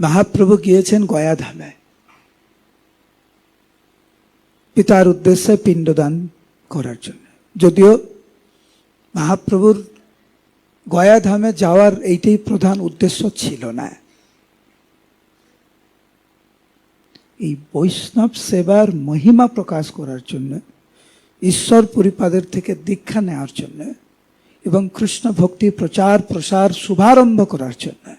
মহাপ্রভু গিয়েছেন গয়াধামে। পিতার উদ্দেশ্যে পিণ্ডদান করার জন্য। যদিও মহাপ্রভুর গয়াধামে যাওয়ার এইটাই প্রধান উদ্দেশ্য ছিল না। এই বৈষ্ণব সেবার মহিমা প্রকাশ করার জন্য, ঈশ্বর পরিপাদের থেকে দীক্ষা নেওয়ার জন্য এবং কৃষ্ণ ভক্তি প্রচার প্রসার শুভারম্ভ করার জন্য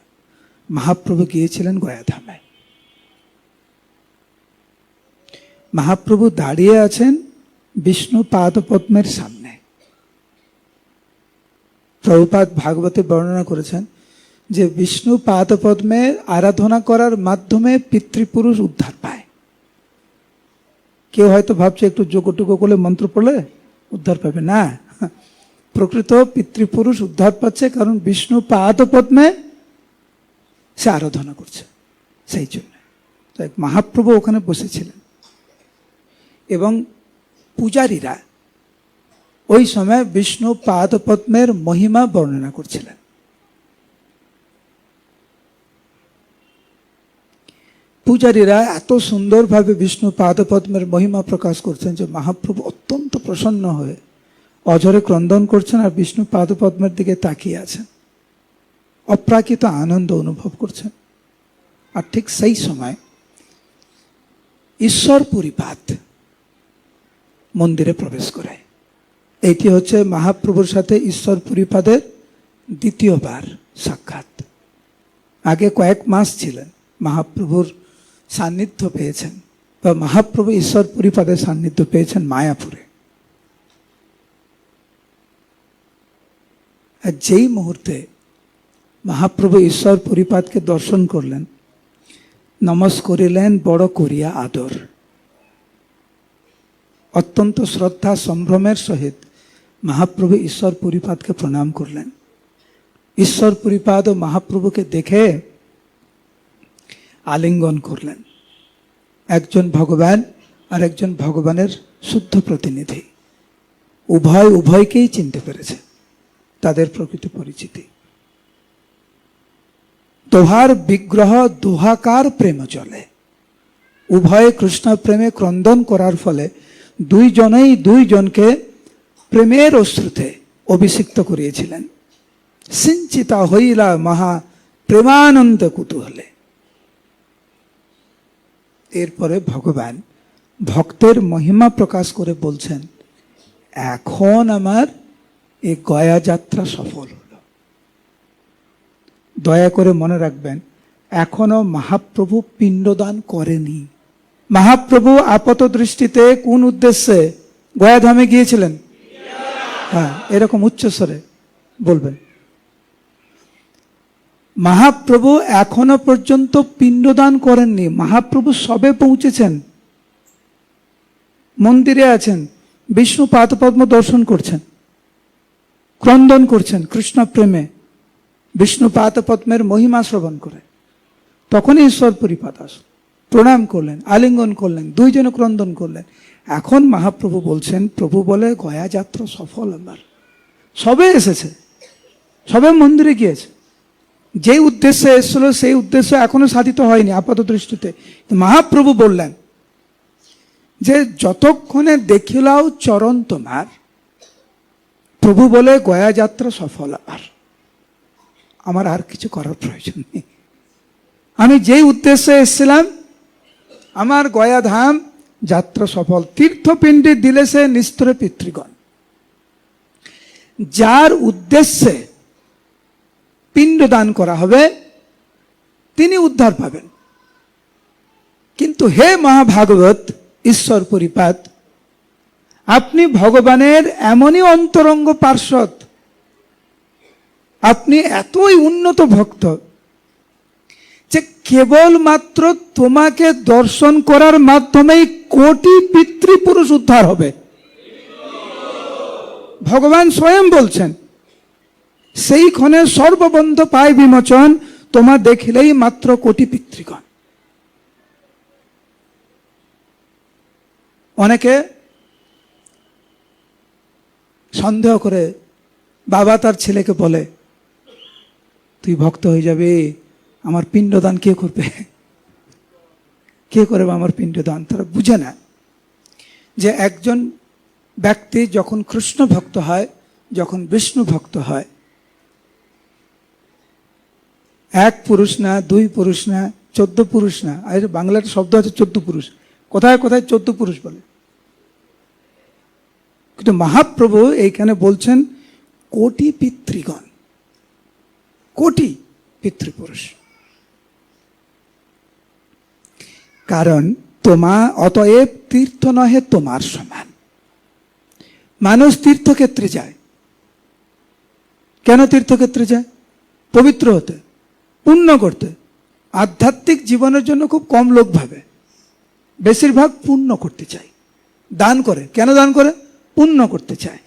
মহাপ্রভু গিয়েছিলেন গয়াধামে। মহাপ্রভু দাঁড়িয়ে আছেন বিষ্ণু পাদপদ্মের সামনে। প্রভুপাদ ভাগবতে বর্ণনা করেছেন যে বিষ্ণু পাদপদ্মে আরাধনা করার মাধ্যমে পিতৃপুরুষ উদ্ধার পায়। কেউ হয়তো ভাবছে একটু যোগটুকো করলে মন্ত্র পড়লে উদ্ধার পাবে। না, প্রকৃত পিতৃপুরুষ উদ্ধার পাচ্ছে কারণ বিষ্ণু পাদপদ্মে সে আরাধনা করছে। সেই জন্য। তো এক মহাপ্রভু ওখানে বসেছিলেন। এবং পূজারীরা ওই সময় বিষ্ণু পাদপদ্মের মহিমা বর্ণনা করছিলেন। পূজারীরা এত সুন্দরভাবে বিষ্ণু পাদপদ্মের মহিমা প্রকাশ করছেন যে মহাপ্রভু অত্যন্ত প্রসন্ন হয়ে অঝরে ক্রন্দন করছেন আর বিষ্ণু পাদপদ্মের দিকে তাকিয়ে আছেন। অপ্রাকৃত আনন্দ অনুভব করছেন। আর ঠিক সেই সময় ঈশ্বর পরিপাত মন্দিরে প্রবেশ করে। এটি হচ্ছে মহাপ্রভুর সাথে ঈশ্বর পরিপাদের দ্বিতীয়বার সাক্ষাৎ। আগে কয়েক মাস ছিলেন মহাপ্রভুর সান্নিধ্য পেয়েছেন বা মহাপ্রভু ঈশ্বর পরিপাদের সান্নিধ্য পেয়েছেন মায়াপুরে। আর যেই মুহূর্তে মহাপ্রভু ঈশ্বর পরিপাতকে দর্শন করলেন। নমস করিলেন, বড় করিয়া আদর। অত্যন্ত শ্রদ্ধা সম্ভ্রমের সহিত মহাপ্রভু ঈশ্বর পরিপাতকে প্রণাম করলেন। ঈশ্বর পরিপাদ ও মহাপ্রভুকে দেখে আলিঙ্গন করলেন। একজন ভগবান আর একজন ভগবানের শুদ্ধ প্রতিনিধি। উভয়, উভয়কেই চিনতে পেরেছে। তাদের প্রকৃত পরিচিতি। দোহার বিগ্রহ দোহাকার প্রেম চলে। উভয়ে কৃষ্ণ প্রেমে ক্রন্দন করার ফলে দুইজনেই দুইজনকে প্রেমের অশ্রুতে অভিষিক্ত করিয়েছিলেন। সিঞ্চিতা হইলা মহা প্রেমানন্দ কুতূহলে। এরপরে ভগবান ভক্তের মহিমা প্রকাশ করে বলছেন, এখন আমার এই গয়া যাত্রা সফল। দয়া করে মনে রাখবেন, এখনও মহাপ্রভু পিণ্ডদান করেনি। মহাপ্রভু আপাত দৃষ্টিতে কোন উদ্দেশ্যে গয়াধামে গিয়েছিলেন? হ্যাঁ এরকম উচ্চস্বরে বলবেন। মহাপ্রভু এখনও পর্যন্ত পিণ্ডদান করেননি। মহাপ্রভু সবে পৌঁছেছেন। মন্দিরে আছেন, বিষ্ণু পাদপদ্ম দর্শন করছেন, ক্রন্দন করছেন কৃষ্ণ প্রেমে বিষ্ণু পাদপদ্মের মহিমা শ্রবণ করে। তখনই ঈশ্বর পরিপাত আসল। প্রণাম করলেন, আলিঙ্গন করলেন, দুইজনে ক্রন্দন করলেন। এখন মহাপ্রভু বলছেন, প্রভু বলে গয়া যাত্রা সফল আমার। সবে এসেছে। সবে মন্দিরে গিয়েছে। যে উদ্দেশ্যে এসেছিল, সেই উদ্দেশ্য এখনও সাধিত হয়নি আপাত দৃষ্টিতে। মহাপ্রভু বললেন যে, যতক্ষণে দেখিলাও চরণ তোমার, প্রভু বলে গয়া যাত্রা সফল আর আমার আর কিছু করার প্রয়োজন নেই। আমি যেই উদ্দেশ্যে এসেছিলাম, আমার গয়াধাম যাত্রা সফল তীর্থপিণ্ডে দিলে সে নিস্তরে পিতৃগণ। যার উদ্দেশ্যে পিণ্ডদান করা হবে, তিনি উদ্ধার পাবেন। কিন্তু হে মহাভাগবত, ঈশ্বর পরিপাত, আপনি ভগবানের এমনই অন্তরঙ্গ পার্শ্বদ আপনি এতই উন্নত ভক্ত যে কেবলমাত্র তোমাকে দর্শন করার মাধ্যমেই কোটি পিতৃপুরুষ উদ্ধার হবে। ভগবান স্বয়ং বলছেন, সেই ক্ষণে সর্ববন্ধ পায় বিমোচন, তোমা দেখিলেই মাত্র কোটি পিতৃগণ। অনেকে সন্দেহ করে বাবা তার ছেলেকে বলে তুই ভক্ত হয়ে যাবে, আমার পিণ্ডদান কে করবে? কে করবে আমার পিণ্ডদান? তারা বুঝে না যে একজন ব্যক্তি যখন কৃষ্ণ ভক্ত হয়, যখন বিষ্ণু ভক্ত হয়, এক পুরুষ না, দুই পুরুষ না, চোদ্দ পুরুষ না, আর বাংলার শব্দ আছে চোদ্দ পুরুষ। কোথায় কোথায় চোদ্দ পুরুষ বলে? কিন্তু মহাপ্রভু এইখানে বলছেন কোটি পিতৃগণ কোটি পিতৃপুরুষ। কারণ তোমা অতএব তীর্থ নহে তোমার সমান। মানুষ তীর্থক্ষেত্রে যায়। কেন তীর্থক্ষেত্রে যায়? পবিত্র হতে পুণ্য করতে। আধ্যাত্মিক জীবনের জন্য খুব কম লোক ভাবে। বেশিরভাগ পুণ্য করতে চায়। দান করে। কেন দান করে? পুণ্য করতে চায়।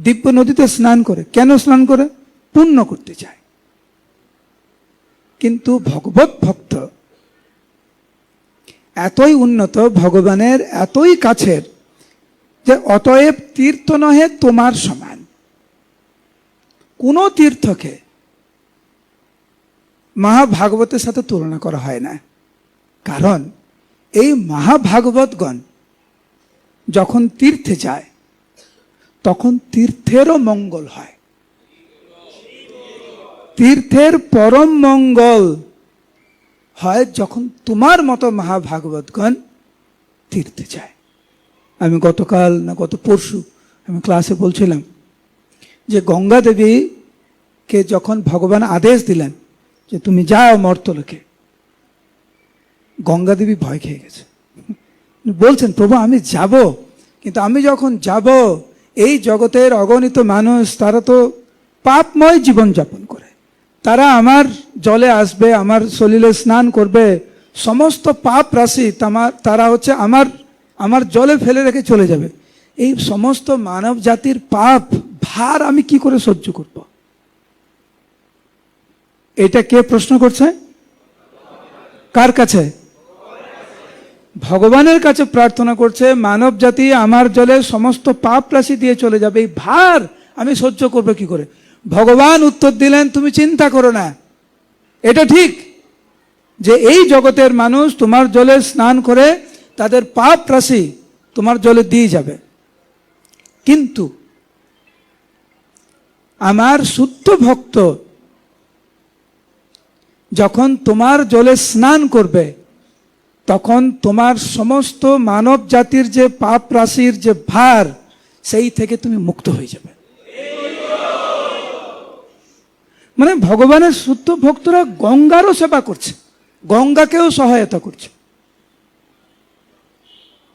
দিব্য নদীতে স্নান করে। কেন স্নান করে? পুণ্য করতে চায়। কিন্তু ভগবত ভক্ত এতই উন্নত, ভগবানের এতই কাছের যে অতএব তীর্থ নহে তোমার সমান। কোনো তীর্থকে মহাভাগবতের সাথে তুলনা করা হয় না। কারণ এই মহাভাগবতগণ যখন তীর্থে যায়, তখন তীর্থেরও মঙ্গল হয়। তীর্থের পরম মঙ্গল হয় যখন তোমার মতো মহাভাগবতগণ তীর্থে যায়। আমি গতকাল না গত পরশু আমি ক্লাসে বলছিলাম যে গঙ্গা দেবীকে যখন ভগবান আদেশ দিলেন যে তুমি যাও মর্তলোকে, গঙ্গা দেবী ভয় খেয়ে গেছে। বলছেন, প্রভু, আমি যাব, কিন্তু আমি যখন যাব, এই জগতের অগণিত মানুষ, তারা তো পাপময় জীবনযাপন করে। তারা আমার জলে আসবে, আমার শরীরে স্নান করবে। সমস্ত পাপ রাশি তারা হচ্ছে আমার আমার জলে ফেলে রেখে চলে যাবে। এই সমস্ত মানব জাতির পাপ, ভার আমি কি করে সহ্য করব? এটা কে প্রশ্ন করছে? কার কাছে? ভগবানের কাছে প্রার্থনা করছে, মানব জাতি আমার জলে সমস্ত পাপ রাশি দিয়ে চলে যাবে, এই ভার আমি সহ্য করব কি করে? ভগবান উত্তর দিলেন, তুমি চিন্তা করো না। এটা ঠিক যে এই জগতের মানুষ তোমার জলে স্নান করে তাদের পাপ রাশি তোমার জলে দিয়ে যাবে। কিন্তু আমার শুদ্ধ ভক্ত যখন তোমার জলে স্নান করবে, তখন তোমার সমস্ত মানব জাতির যে পাপ রাশির যে ভার, সেই থেকে তুমি মুক্ত হয়ে যাবে। মানে ভগবানের শুদ্ধ ভক্তরা গঙ্গারও সেবা করছে, গঙ্গাকেও সহায়তা করছে।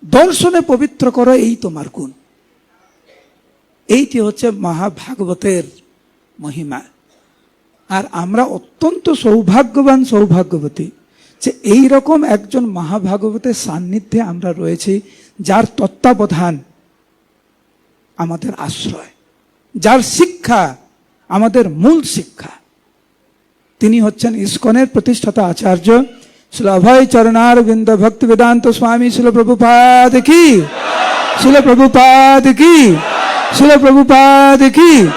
দর্শনে পবিত্র করো, এই তোমার গুণ। এইটি হচ্ছে মহাভাগবতের মহিমা। আর আমরা অত্যন্ত সৌভাগ্যবান সৌভাগ্যবতী যে এই রকম একজন মহাভাগবতের সান্নিধ্যে আমরা রয়েছি, যার তত্ত্বাবধান আমাদের আশ্রয়, যার শিক্ষা আমাদের মূল শিক্ষা। তিনি হচ্ছেন ইস্কনের প্রতিষ্ঠাতা আচার্য শিল অভয় চরণার বৃন্দ ভক্তি বেদান্ত স্বামী শিল প্রভুপাদ কি? শিল প্রভুপাদ কি? শিল প্রভুপাদ কি?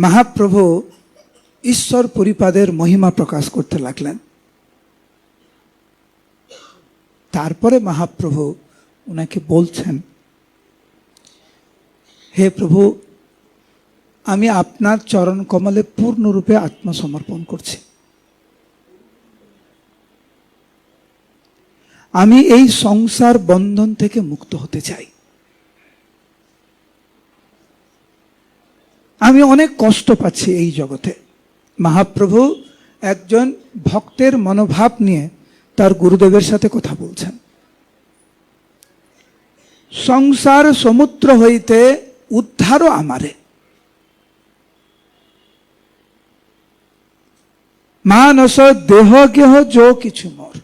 মহাপ্রভু ঈশ্বর পরিপাদের মহিমা প্রকাশ করতে লাগলেন। তারপরে মহাপ্রভু ওনাকে বলছেন হে প্রভু, আমি আপনার চরণ কমলে পূর্ণরূপে আত্মসমর্পণ করছি। আমি এই সংসার বন্ধন থেকে মুক্ত হতে চাই। আমি অনেক কষ্ট পাচ্ছি এই জগতে। মহাপ্রভু একজন ভক্তের মনোভাব নিয়ে তার গুরুদেবের সাথে কথা বলছেন। সংসার সমুদ্র হইতে উদ্ধারও আমারে। মানস দেহ গেহ যো কিছু মোর।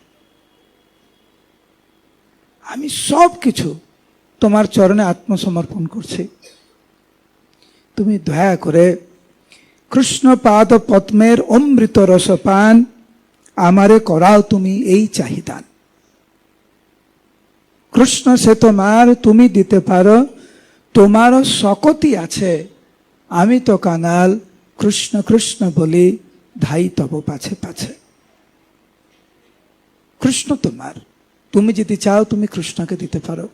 আমি সব কিছু তোমার চরণে আত্মসমর্পণ করছি। তুমি দয়া করে কৃষ্ণ পাদ পদ্মের অমৃত রসপান আমারে করাও তুমি এই চাহিদান। কৃষ্ণ সে তোমার তুমি দিতে পারো তোমার শকতি আছে। আমি তো কানাল, কৃষ্ণ কৃষ্ণ বলি, ধাই তব পাছে পাছে। কৃষ্ণ তোমার, তুমি যদি চাও তুমি কৃষ্ণকে দিতে পারো।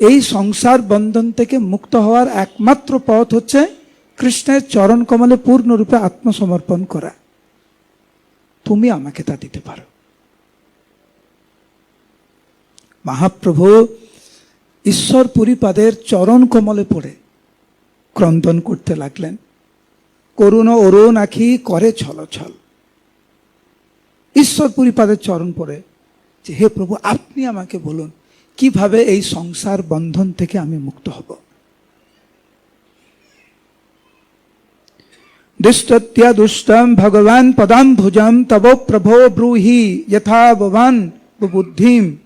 এই সংসার বন্ধন থেকে মুক্ত হওয়ার একমাত্র পথ হচ্ছে কৃষ্ণের চরণ কমলে পূর্ণরূপে আত্মসমর্পণ করা। তুমি আমাকে তা দিতে পারো। মহাপ্রভু ঈশ্বর পরিপাদের চরণ কমলে পড়ে। ক্রন্দন করতে লাগলেন। করুণ অরুণ আখি করে ছল ছল ঈশ্বর পরিপাদের চরণ পড়ে। যে, হে প্রভু, আপনি আমাকে বলুন, কীভাবে এই সংসার বন্ধন থেকে আমি মুক্ত হব? দুষ্টত্য দুষ্টম ভগবান পদাম ভুজম তব প্রভো ব্রূহি যথা ভবান বুদ্ধিম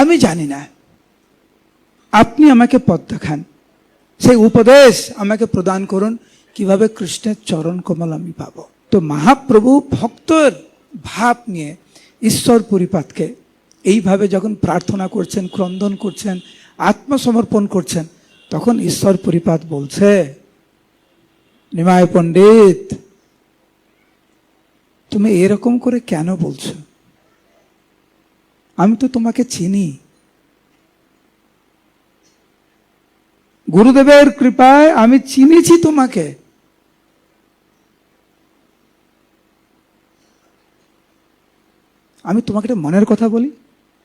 আমি জানি না। আপনি আমাকে পথ দেখান। সেই উপদেশ আমাকে প্রদান করুন, কীভাবে কৃষ্ণের চরণ কমল আমি পাব। তো মহাপ্রভু ভক্তর ভাব নিয়ে ঈশ্বর পরিপাতকে এইভাবে যখন প্রার্থনা করছেন, ক্রন্দন করছেন, আত্মসমর্পণ করছেন, তখন ঈশ্বর পরিপাত বলছে নিমায় পণ্ডিত, তুমি এরকম করে কেন বলছো? আমি তো তোমাকে চিনি। গুরুদেবের কৃপায় আমি চিনেছি তোমাকে। আমি তোমাকে একটা মনের কথা বলি,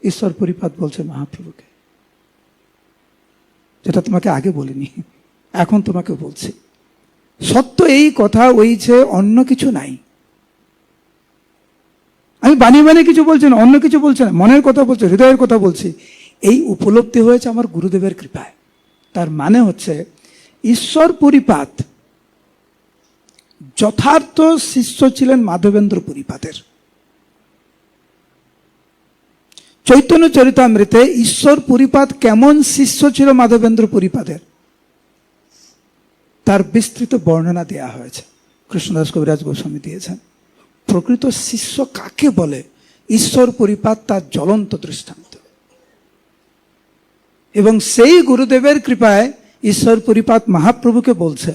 ঈশ্বর পরিপাত বলছে মহাপ্রভুকে, যেটা তোমাকে আগে বলিনি, এখন তোমাকে বলছি। সত্য এই কথা ওই যে অন্য কিছু নাই। আমি বানি বানি কিছু বলছি না, অন্য কিছু বলছি না, মনের কথা বলছি, হৃদয়ের কথা বলছি। এই উপলব্ধি হয়েছে আমার গুরুদেবের কৃপায়। তার মানে হচ্ছে, ঈশ্বর পরিপাত যথার্থ শিষ্য ছিলেন মাধবেন্দ্র পরিপাতের। চৈতন্য চরিতামৃতে ঈশ্বর পরিপাত কেমন শিষ্য ছিল মাধবেন্দ্র পরিপাতের? তার বিস্তৃত বর্ণনা দেয়া হয়েছে। কৃষ্ণদাস কবিরাজ গোস্বামী দিয়েছেন। প্রকৃত শিষ্য কাকে বলে? ঈশ্বর পরিপাত তার জ্বলন্ত দৃষ্টান্ত। এবং সেই গুরুদেবের কৃপায় ঈশ্বর পরিপাত মহাপ্রভুকে বলছে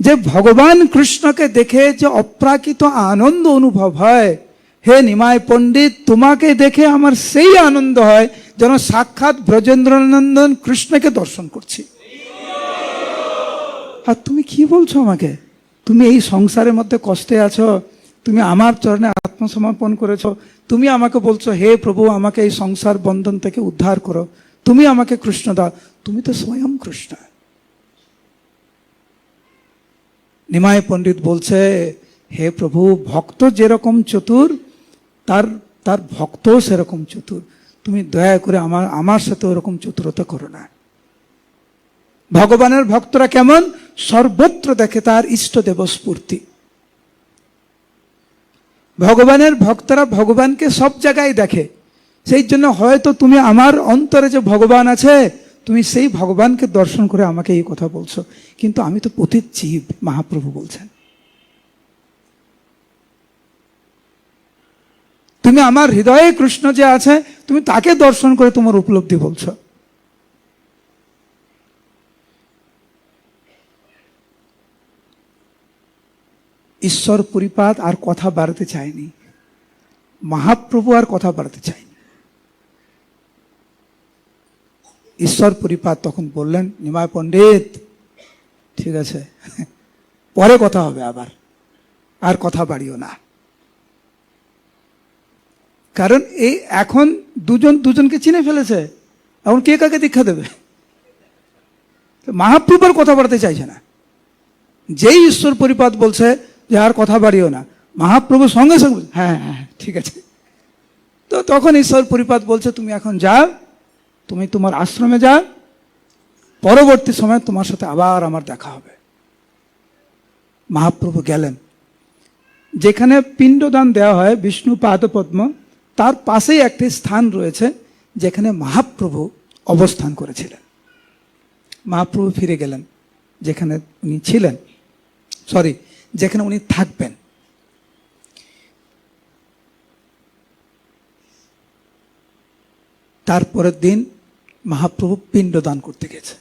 যে, ভগবান কৃষ্ণকে দেখে যে অপ্রাকৃত আনন্দ অনুভব হয়, হে নিমায় পণ্ডিত, তোমাকে দেখে আমার সেই আনন্দ হয় যেন সাক্ষাৎ ব্রজেন্দ্রনন্দন কৃষ্ণকে দর্শন করছি। আর তুমি কি বলছো আমাকে? তুমি এই সংসারের মধ্যে কষ্টে আছো, তুমি আমার চরণে আত্মসমর্পণ করেছ, তুমি আমাকে বলছো, হে প্রভু, আমাকে এই সংসার বন্ধন থেকে উদ্ধার করো। তুমি আমাকে কৃষ্ণ দাও। তুমি তো স্বয়ং কৃষ্ণ। নিমায় পণ্ডিত বলছে, হে প্রভু, ভক্ত যেরকম চতুর, তার তার ভক্তও সেরকম চতুর। তুমি দয়া করে আমার আমার সাথে ওরকম চতুরতা করো না। ভগবানের ভক্তরা কেমন? সর্বত্র দেখে তার ইষ্টদেব স্ফূর্তি ভগবানের ভক্তরা ভগবানকে সব জায়গায় দেখে। সেই জন্য হয়তো তুমি আমার অন্তরে যে ভগবান আছে, তুমি সেই ভগবানকে দর্শন করে আমাকে এই কথা বলছো। কিন্তু আমি তো পতিত জীব, মহাপ্রভু বলছেন। তুমি আমার হৃদয়ে কৃষ্ণ যে আছে, তুমি তাকে দর্শন করে তোমার উপলব্ধি বলছো। ঈশ্বর পরিপাত আর কথা বাড়াতে চায়নি। মহাপ্রভু আর কথা বাড়াতে চায়নি। ঈশ্বর পরিপাত তখন বললেন নিমায় পণ্ডিত, ঠিক আছে, পরে কথা হবে আবার, আর কথা বাড়িও না। কারণ এই এখন দুজন, দুজনকে চিনে ফেলেছে, এখন কে কাকে দীক্ষা দেবে? মহাপ্রভু আর কথা বাড়াতে চাইছে না। যেই ঈশ্বর পরিপাত বলছে যে আর কথা বাড়িও না। মহাপ্রভু সঙ্গে সঙ্গে। হ্যাঁ হ্যাঁ হ্যাঁ, ঠিক আছে। তো তখন ঈশ্বর পরিপাত বলছে তুমি এখন যাও তুমি তোমার আশ্রমে যাও। পরবর্তী সময় তোমার সাথে আবার আমার দেখা হবে। মহাপ্রভু গেলেন। যেখানে পিণ্ডদান দেওয়া হয় বিষ্ণু পাদপদ্ম তার পাশেই একটি স্থান রয়েছে যেখানে মহাপ্রভু অবস্থান করেছিলেন। মহাপ্রভু ফিরে গেলেন যেখানে উনি ছিলেন। সরি যেখানে উনি থাকবেন। তারপরের দিন মহাপ্রভু পিণ্ডদান করতে গেছে।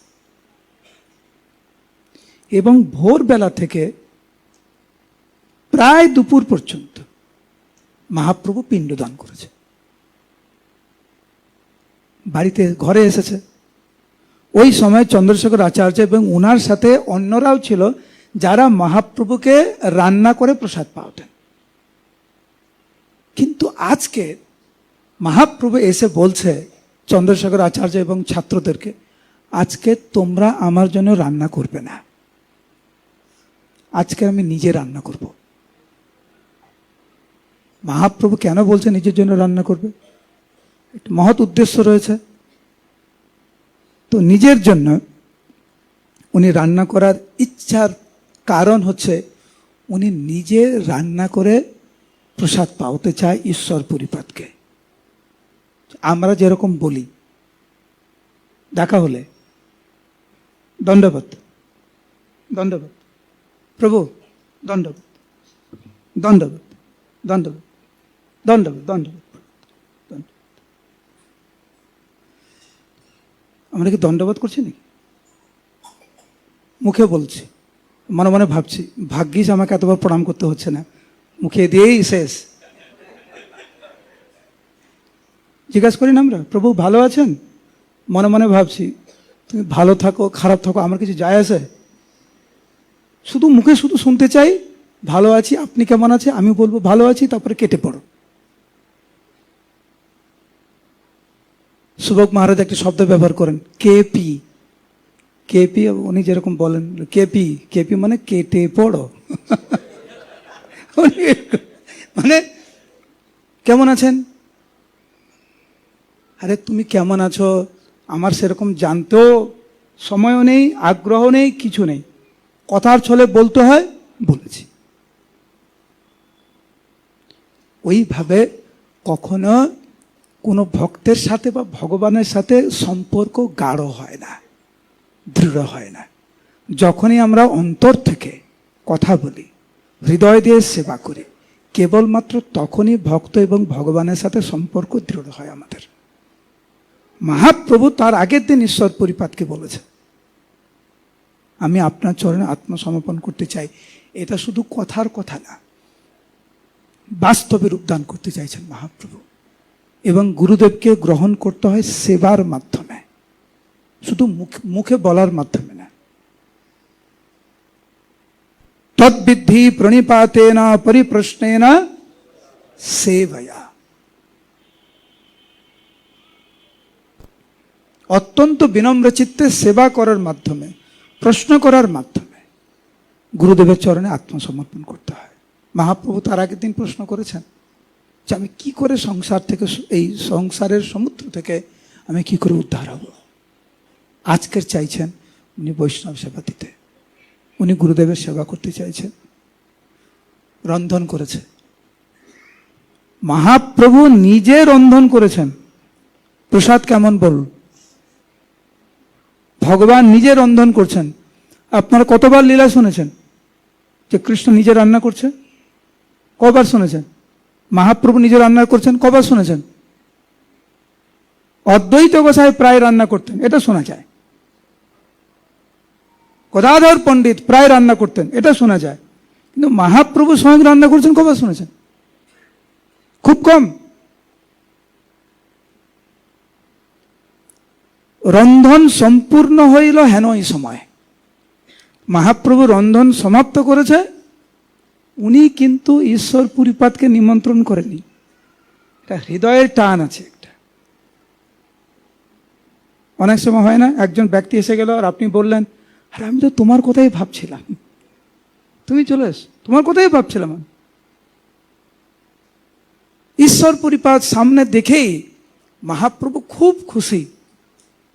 এবং ভোরবেলা থেকে প্রায় দুপুর পর্যন্ত মহাপ্রভু পিণ্ডদান করেছে। বাড়িতে ঘরে এসেছে। ওই সময় চন্দ্রশেখর আচার্য এবং ওনার সাথে অন্যরাও ছিল যারা মহাপ্রভুকে রান্না করে প্রসাদ পাওয়াতেন কিন্তু আজকে মহাপ্রভু এসে বলছে চন্দ্রশেখর আচার্য এবং ছাত্রদেরকে, আজকে তোমরা আমার জন্য রান্না করবে না। আজকে আমি নিজে রান্না করব। মহাপ্রভু কেন বলছে নিজের জন্য রান্না করবে? একটা মহৎ উদ্দেশ্য রয়েছে। তো নিজের জন্য উনি রান্না করার ইচ্ছার কারণ হচ্ছে উনি নিজে রান্না করে প্রসাদ পাওতে চায় ঈশ্বর পরিপাতকে আমরা যেরকম বলি, দেখা হলে। দণ্ডবত দণ্ডবত প্রভু দণ্ডবত দণ্ডবত দণ্ডবত দণ্ডবত দণ্ডবত। আমরা কি দণ্ডবোধ করছি নাকি? মুখে বলছি। মনে মনে ভাবছি, ভাগ্যিস আমাকে এতবার প্রণাম করতে হচ্ছে না। মুখে দিয়েই শেষ। জিজ্ঞাসা করি না আমরা প্রভু ভালো আছেন? মনে মনে ভাবছি, তুমি ভালো থাকো, খারাপ থাকো, আমার কিছু যায় আছে শুধু মুখে শুধু শুনতে চাই, ভালো আছি, আপনি কেমন আছে আমি বলব, ভালো আছি, তারপরে কেটে পড়ো। সুভক মহারাজ একটি শব্দ ব্যবহার করেন কেপি কেপি উনি যেরকম বলেন কেপি কেপি মানে কেটে পড়ো। মানে কেমন আছেন? আরে তুমি কেমন আছো? আমার সেরকম জানতেও সময়ও নেই আগ্রহ নেই, কিছু নেই। কথার ছলে বলতে হয়, বলেছি। ওইভাবে কখনো কোনো ভক্তের সাথে বা ভগবানের সাথে সম্পর্ক গাঢ় হয় না। দৃঢ় হয় না। যখনই আমরা অন্তর থেকে কথা বলি, হৃদয় দিয়ে সেবা করি, কেবলমাত্র তখনই ভক্ত এবং ভগবানের সাথে সম্পর্ক দৃঢ় হয় আমাদের। মহাপ্রভু তার আগের দিন ঈশ্বর পরিপাতকে বলেছে আমি আপনার চরণে আত্মসমর্পণ করতে চাই। এটা শুধু কথার কথা না, বাস্তবে রূপদান করতে চাইছেন মহাপ্রভু। এবং গুরুদেবকে গ্রহণ করতে হয় সেবার মাধ্যমে। শুধু মুখ- বলার মাধ্যমে না। তদ্বিদ্ধি প্রণিপাতেনা, পরিপ্রশ্নেনা, সেবয়া। অত্যন্ত বিনম্র চিত্তে সেবা করার মাধ্যমে, প্রশ্ন করার মাধ্যমে গুরুদেবের চরণে আত্মসমর্পণ করতে হয়। মহাপ্রভু তার আগের দিন প্রশ্ন করেছেন যে আমি কি করে সংসার থেকে, এই সংসারের সমুদ্র থেকে আমি কি করে উদ্ধার হব? আজকের চাইছেন উনি বৈষ্ণব সেবা দিতে উনি গুরুদেবের সেবা করতে চাইছেন। রন্ধন করেছে। মহাপ্রভু নিজে রন্ধন করেছেন। প্রসাদ কেমন বলুন? ভগবান নিজে রন্ধন করছেন। আপনারা কতবার লীলা শুনেছেন? যে কৃষ্ণ নিজে রান্না করছে? কবার শুনেছেন? মহাপ্রভু নিজে রান্না করছেন, কবার শুনেছেন? অদ্বৈত গোসাই প্রায় রান্না করতেন, এটা শোনা যায়। গদাধর পণ্ডিত প্রায় রান্না করতেন, এটা শোনা যায়। কিন্তু মহাপ্রভু স্বয়ং রান্না করছেন কবার শুনেছেন? খুব কম। রন্ধন সম্পূর্ণ হইল হেন এই সময়। মহাপ্রভু রন্ধন সমাপ্ত করেছে, উনি কিন্তু ঈশ্বর পুরীপাতকে নিমন্ত্রণ করেনি এটা হৃদয়ের টান আছে একটা। অনেক সময় হয় না, একজন ব্যক্তি এসে গেল আর আপনি বললেন আর আমি তো তোমার কথাই ভাবছিলাম। তুমি চলে এস, তোমার কথাই ভাবছিলাম আমি। ঈশ্বর পরিপাত সামনে দেখেই মহাপ্রভু খুব খুশি।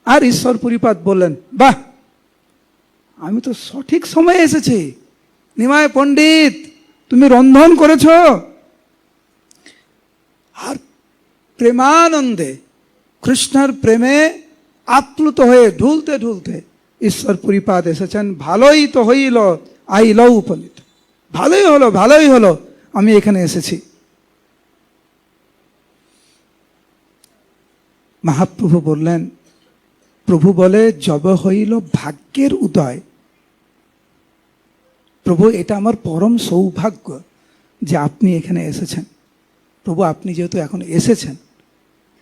আর ঈশ্বর পরিপাত বললেন, বাহ, আমি তো সঠিক সময়ে এসেছি। নিমায় পণ্ডিত, তুমি রন্ধন করেছ। আর প্রেমানন্দে কৃষ্ণের প্রেমে আপ্লুত হয়ে ঢুলতে ঢুলতে ঈশ্বর পরিপাত এসেছেন, ভালোই তো হইল আইল উপনীত। ভালোই হলো ভালোই হলো, আমি এখানে এসেছি। মহাপ্রভু বললেন, প্রভু বলে, জব হইল ভাগ্যের উদয়। প্রভু, এটা আমার পরম সৌভাগ্য যে আপনি এখানে এসেছেন। প্রভু, আপনি যেহেতু এখন এসেছেন,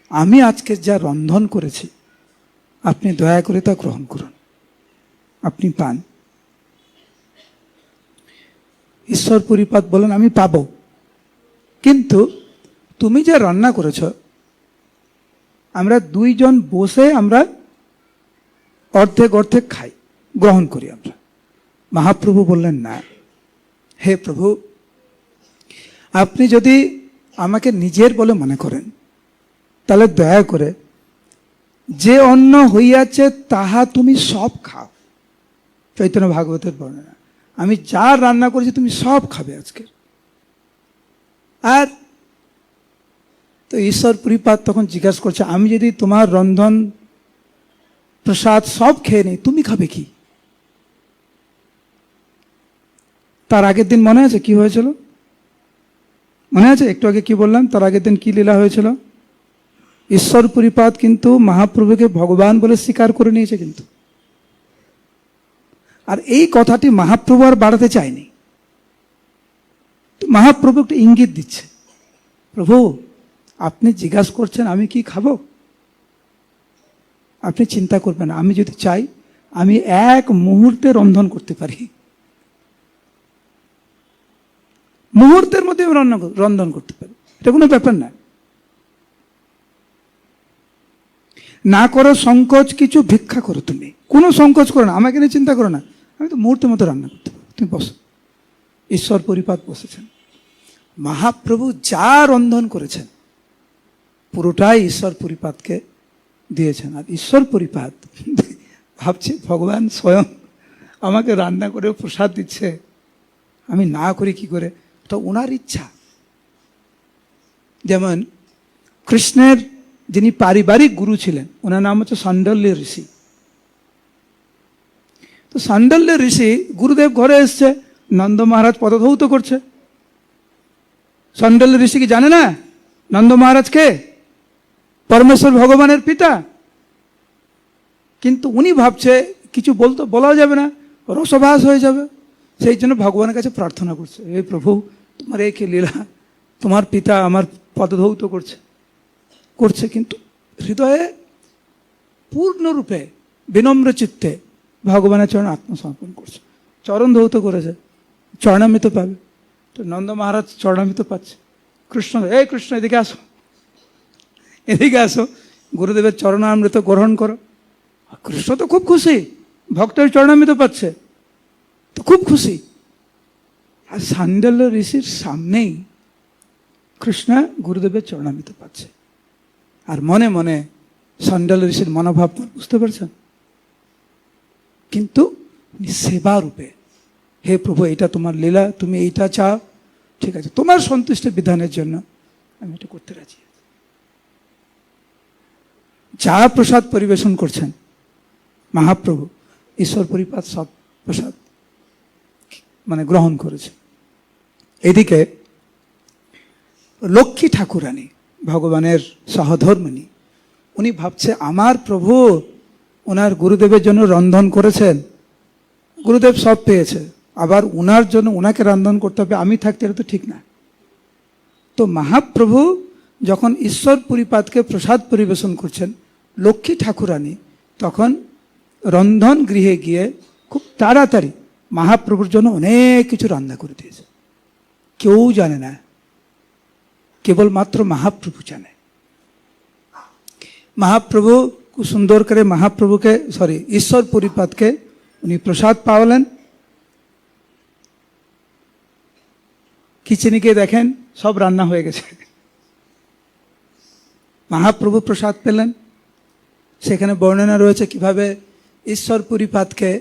আমি আজকে যা রন্ধন করেছি, আপনি দয়া করে তা গ্রহণ করুন। আপনি পান। ঈশ্বর পরিপাত বলেন, আমি পাব। কিন্তু তুমি যে রান্না করেছ, আমরা দুইজন বসে আমরা অর্ধেক অর্ধেক খাই, গ্রহণ করি আমরা। মহাপ্রভু বললেন, না। হে প্রভু, আপনি যদি আমাকে নিজের বলে মনে করেন, তাহলে দয়া করে যে অন্ন হইয়াছে, তাহা তুমি সব খাও। চৈতন্য ভাগবতের বর্ণনা। আমি যা রান্না করেছি, তুমি সব খাবে আজকে। আর তো ঈশ্বর পরিপাত তখন জিজ্ঞাসা করছে, আমি যদি তোমার রন্ধন, প্রসাদ সব খেয়ে নিই, তুমি খাবে কি? তার আগের দিন মনে আছে কি হয়েছিল? মনে আছে? একটু আগে কি বললাম? তার আগের দিন কি লীলা হয়েছিল? ঈশ্বর পরিপাত কিন্তু মহাপ্রভুকে ভগবান বলে স্বীকার করে নিয়েছে কিন্তু। আর এই কথাটি মহাপ্রভু আর বাড়াতে চায়নি। মহাপ্রভু একটা ইঙ্গিত দিচ্ছে। প্রভু, আপনি জিজ্ঞাসা করছেন আমি কি খাব? আপনি চিন্তা করবেন। আমি যদি চাই, আমি এক মুহূর্তে রন্ধন করতে পারি। মুহূর্তের মধ্যে আমি রন্ধন রন্ধন করতে পারি। এটা কোনো ব্যাপার না। না করো সংকোচ, কিছু ভিক্ষা করো তুমি। কোনো সংকোচ করো না, আমাকে নিয়ে চিন্তা করো না। আমি তো মুহূর্তের মতো রান্না করতে তুমি বসো। ঈশ্বর পরিপাত বসেছেন। মহাপ্রভু যা রন্ধন করেছেন, পুরোটাই ঈশ্বর পরিপাতকে দিয়েছেন। আর ঈশ্বর পরিপাত ভাবছে ভগবান স্বয়ং আমাকে রান্না করে প্রসাদ দিচ্ছে। আমি না করি কি করে? তো ওনার ইচ্ছা। যেমন কৃষ্ণের যিনি পারিবারিক গুরু ছিলেন, ওনার নাম হচ্ছে সান্ডল্য ঋষি। তো সান্ডল্য ঋষি গুরুদেব ঘরে এসছে, নন্দ মহারাজ পদধৌত করছে। সান্ডল্য ঋষি কি জানে না? নন্দ মহারাজ কে? পরমেশ্বর ভগবানের পিতা। কিন্তু উনি ভাবছে, কিছু বলতে বলা যাবে না, রসভাস হয়ে যাবে। সেই জন্য ভগবানের কাছে প্রার্থনা করছে, হে প্রভু, তোমার এই লীলা? তোমার পিতা আমার পদধৌত করছে। করছে কিন্তু হৃদয়ে পূর্ণরূপে, বিনম্র চিত্তে ভগবানের চরণ আত্মসমর্পণ করছে। চরণ ধৌত করেছে। চরণামৃত পাবে। তো নন্দ মহারাজ চরণামৃত পাচ্ছে। কৃষ্ণ, এই কৃষ্ণ, এদিকে আসো। এদিকে আসো। গুরুদেবের চরণামৃত গ্রহণ করো। কৃষ্ণ তো খুব খুশি। ভক্তের চরণামৃত পাচ্ছে। তো খুব খুশি। আর সান্ডল্য ঋষির সামনেই কৃষ্ণ গুরুদেবের চরণামৃত পাচ্ছে। আর মনে মনে সান্ডাল ঋষির মনোভাব বুঝতে পারছেন? কিন্তু সেবা রূপে। হে প্রভু এটা তোমার লীলা, তুমি এইটা চাও? ঠিক আছে, তোমার সন্তুষ্ট বিধানের জন্য আমি এটা করতে রাজি। যা প্রসাদ পরিবেশন করছেন, মহাপ্রভু, ঈশ্বর পরিপাত সব প্রসাদ মানে গ্রহণ করেছে। এদিকে লক্ষ্মী ঠাকুরানী, ভগবানের সহধর্মিনী, উনি ভাবছে, আমার প্রভু ওনার গুরুদেবের জন্য রন্ধন করেছেন। গুরুদেব সব পেয়েছে। আবার ওনার জন্য ওনাকে রন্ধন করতে হবে, আমি থাকতে এটা তো ঠিক না। তো মহাপ্রভু যখন ঈশ্বর পরিপাতকে প্রসাদ পরিবেশন করছেন, লক্ষ্মী ঠাকুরানী, তখন রন্ধন গৃহে গিয়ে খুব তাড়াতাড়ি মহাপ্রভুর জন্য অনেক কিছু রান্না করে দিয়েছে। কেউ জানে না, কেবলমাত্র মহাপ্রভু জানে। মহাপ্রভু খুব সুন্দর করে মহাপ্রভুকে সরি ঈশ্বর পরিপাতকে উনি প্রসাদ পাওয়ালেন। কিচেনে গিয়ে দেখেন, সব রান্না হয়ে গেছে। মহাপ্রভু প্রসাদ পেলেন। সেখানে বর্ণনা রয়েছে কীভাবে ঈশ্বর পরিপাতকে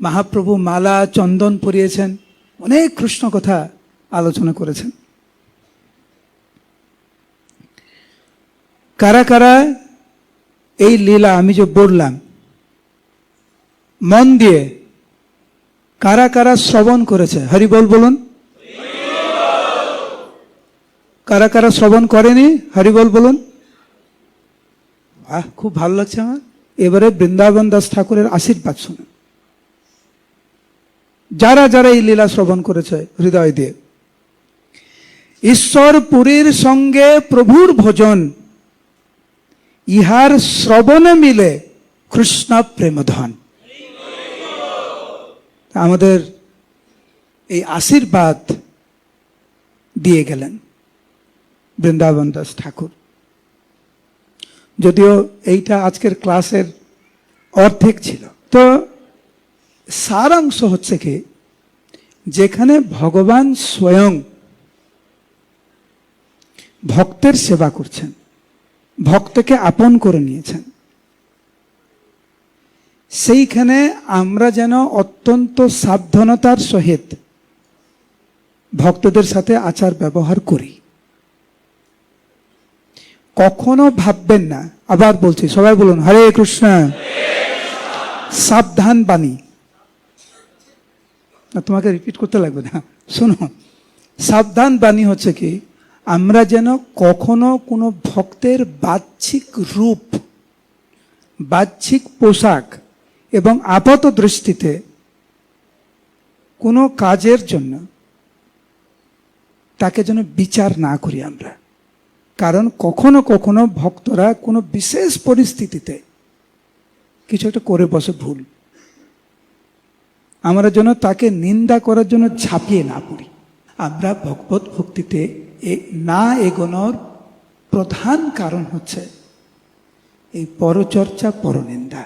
মহাপ্রভু মালা, চন্দন পরিয়েছেন। অনেক কৃষ্ণ কথা আলোচনা করেছেন। কারা কারা এই লীলা আমি যে বললাম, মন দিয়ে কারা কারা শ্রবণ করেছে? হরিবল বলুন। কারা কারা শ্রবণ করেনি? হরিবল বলুন। আহ খুব ভালো লাগছে আমার। এবারে বৃন্দাবন দাস ঠাকুরের আশীর্বাদ শুনুন। যারা যারা এই লীলা শ্রবণ করেছে হৃদয় দিয়ে ঈশ্বর পুরীর সঙ্গে প্রভুর ভোজন ইহার শ্রবণে মিলে কৃষ্ণ প্রেমধন। আমাদের এই আশীর্বাদ দিয়ে গেলেন বৃন্দাবন দাস ঠাকুর। যদিও এইটা আজকের ক্লাসের অর্ধেক ছিল। তো সারাংশ হচ্ছে কি, যেখানে ভগবান স্বয়ং ভক্তের সেবা করছেন। ভক্তকে আপন করে নিয়েছেন। সেইখানে আমরা যেন অত্যন্ত সাবধানতার সহিত ভক্তদের সাথে আচার ব্যবহার করি। কখনো ভাববেন না, আবার বলছি, সবাই বলুন, হরে কৃষ্ণ। সাবধান বাণী। তোমাকে রিপিট করতে লাগবে না। শোনো সাবধান বাণী হচ্ছে কি? আমরা যেন কখনো কোনো ভক্তের বাহ্যিক রূপ, বাহ্যিক পোশাক এবং আপাত দৃষ্টিতে কোনো কাজের জন্য তাকে যেন বিচার না করি আমরা। কারণ কখনো কখনো ভক্তরা কোনো বিশেষ পরিস্থিতিতে কিছু একটা করে বসে ভুল। আমরা যেন তাকে নিন্দা করার জন্য ঝাঁপিয়ে না পড়ি। আমরা ভগবত ভক্তিতে না এগোনোর প্রধান কারণ হচ্ছে এই পরচর্চা পরনিন্দা।